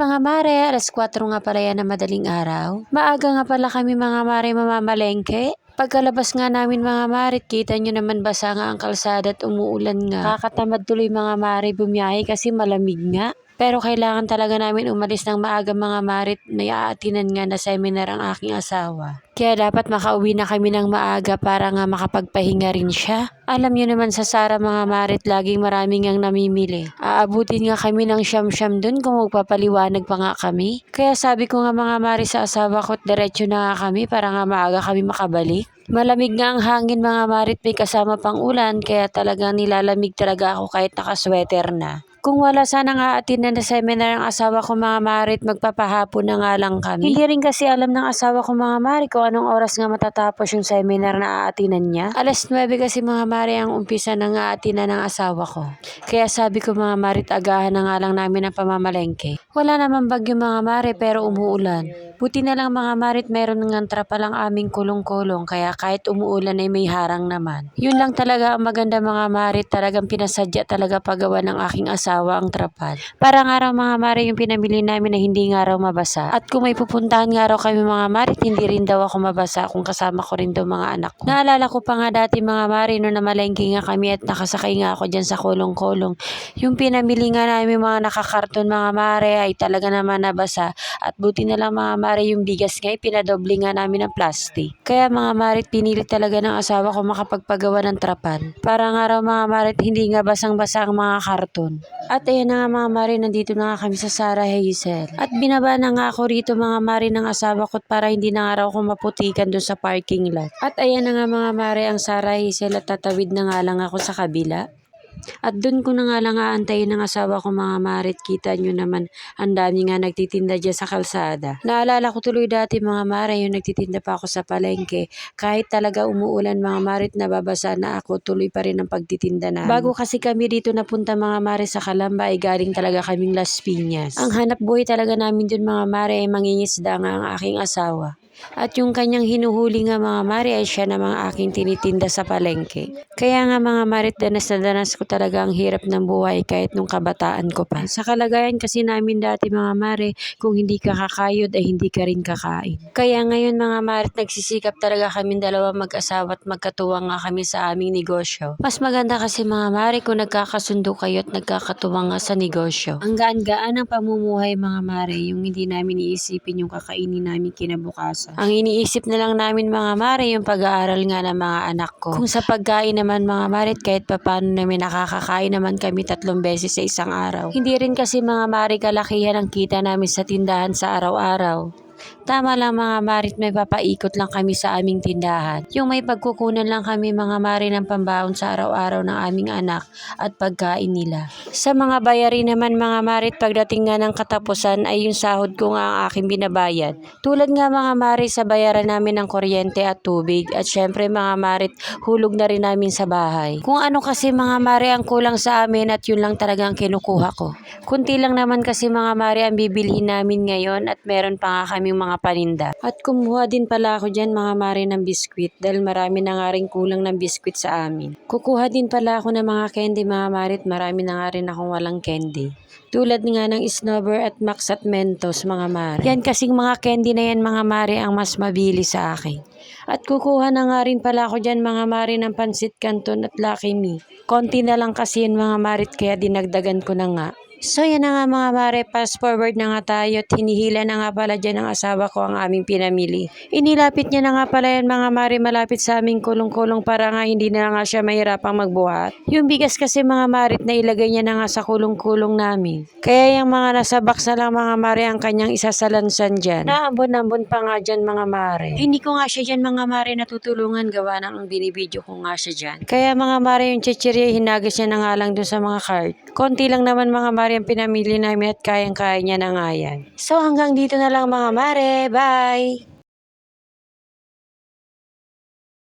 mga mare, alas 4 nga pala yan na madaling araw. Maaga nga pala kami mga mare mamamalengke. Pagkalabas nga namin mga mare, kita nyo naman basa nga ang kalsada at umuulan nga. Kakatamad tuloy mga mare bumiyahe kasi malamig nga. Pero kailangan talaga namin umalis ng maaga mga marit may aatinan nga na seminar ang aking asawa. Kaya dapat makauwi na kami ng maaga para nga makapagpahinga rin siya. Alam niyo naman sa Sara mga marit laging maraming ang namimili. Aabutin nga kami ng siyam-siyam dun kung magpapaliwanag pa nga kami. Kaya sabi ko nga mga mari sa asawa ko diretso na nga kami para nga maaga kami makabalik. Malamig nga ang hangin mga marit may kasama pang ulan kaya talagang nilalamig talaga ako kahit nakasweater na. Kung wala sanang aatin na seminar ang asawa ko mga marit, magpapahapon na nga lang kami. Hindi rin kasi alam ng asawa ko mga mari kung anong oras nga matatapos yung seminar na aatinan niya. Alas 9 kasi mga mari ang umpisa ng aatinan ng asawa ko. Kaya sabi ko mga marit, agahan na nga lang namin ang pamamalengke. Wala naman bagyo mga mari pero umuulan. Buti na lang mga marit meron ng trapal ang aming kulong-kulong kaya kahit umuulan ay may harang naman. Yun lang talaga ang maganda mga marit talagang pinasadya talaga paggawa ng aking asawa ang trapal. Para nga raw mga mari yung pinamili namin na hindi nga raw mabasa. At kung may pupuntahan nga raw kami mga marit hindi rin daw ako mabasa kung kasama ko rin daw mga anak ko. Naalala ko pa nga dati mga mari no namalengke nga kami at nakasakay nga ako dyan sa kulong-kulong. Yung pinamili nga namin mga nakakarton mga mare ay talaga naman nabasa at buti na lang mga mare yung bigas nga ipinadoble nga namin ng plastic. Kaya mga marit pinili talaga ng asawa ko makapagpagawa ng trapal. Para nga raw mga marit hindi nga basang-basa ang mga karton. At ayan na nga mga mare nandito na nga kami sa Sarah Hazel. At binaba na nga ako rito mga mare ng asawa ko para hindi na nga raw ako maputikan doon sa parking lot. At ayan na nga mga mare ang Sarah Hazel at tatawid na nga lang ako sa kabila. At doon ko na nga lang aantayin ng asawa ko mga marit. Kita nyo naman, ang dami nga nagtitinda dyan sa kalsada. Naalala ko tuloy dati mga mare, yung nagtitinda pa ako sa palengke. Kahit talaga umuulan mga marit, nababasa na ako, tuloy pa rin ang pagtitinda na. Bago kasi kami dito napunta mga mare sa Kalamba, ay galing talaga kaming Las Piñas. Ang hanap buhay talaga namin dun mga mare ay mangingisda nga ang aking asawa. At yung kanyang hinuhuli nga mga mari ay siya namang aking tinitinda sa palengke. Kaya nga mga marit danas na danas ko talaga ang hirap ng buhay kahit nung kabataan ko pa. Sa kalagayan kasi namin dati mga mare, kung hindi ka kakayod ay hindi ka rin kakain. Kaya ngayon mga marit nagsisikap talaga kami dalawa mag-asawa at magkatuwang nga kami sa aming negosyo. Mas maganda kasi mga mare kung nagkakasundo kayo at nagkakatuwang nga sa negosyo. Ang gaan-gaan ng pamumuhay mga mare, yung hindi namin iisipin yung kakainin namin kinabukasan. Ang iniisip na lang namin mga mare yung pag-aaral nga ng mga anak ko. Kung sa pagkain naman mga marit kahit papano namin nakakakain naman kami tatlong beses sa isang araw. Hindi rin kasi mga mare kalakihan ang kita namin sa tindahan sa araw-araw. Tama lang mga marit may papaikot lang kami sa aming tindahan. Yung may pagkukunan lang kami mga mari ng pambaon sa araw-araw ng aming anak at pagkain nila. Sa mga bayarin naman mga marit pagdating nga ng katapusan ay yung sahod ko nga ang aking binabayad. Tulad nga mga marit sa bayaran namin ng kuryente at tubig at syempre mga marit hulog na rin namin sa bahay. Kung ano kasi mga mari ang kulang sa amin at yun lang talaga ang kinukuha ko. Kunti lang naman kasi mga mari ang bibilhin namin ngayon at meron pa nga kaming mga paninda. At kumuha din pala ako dyan mga mari ng biskwit dahil marami na nga rin kulang ng biskwit sa amin. Kukuha din pala ako ng mga candy mga marit marami na nga rin akong walang candy. Tulad nga ng Snowber at Max at Mentos mga mare. Yan kasing mga candy na yan mga mare ang mas mabili sa akin. At kukuha na nga rin pala ako dyan mga mare ng Pansit Canton at Lucky Me. Konti na lang kasi yan mga marit kaya dinagdagan ko na nga. So yan na nga mga mare, fast forward na nga tayo at hinihila na nga pala dyan ng asawa ko ang aming pinamili. Inilapit niya na nga pala yan mga mare malapit sa aming kulong-kulong para nga hindi na nga siya mahirapang magbuhat. Yung bigas kasi mga marit na ilagay niya na nga sa kulong-kulong namin. Kaya yung mga nasa na lang mga mare ang kanyang isasalansan dyan. Naambon-ambon pa nga dyan mga mare. Hindi ko nga siya dyan mga mare natutulungan gawa ng ang binibidyo ko nga siya dyan. Kaya mga mare yung chichirya hinagas niya na nga lang dun sa mga cart. Konti lang naman mga mare ang pinamili namin at kayang-kaya niya na nga yan. So hanggang dito na lang mga mare. Bye!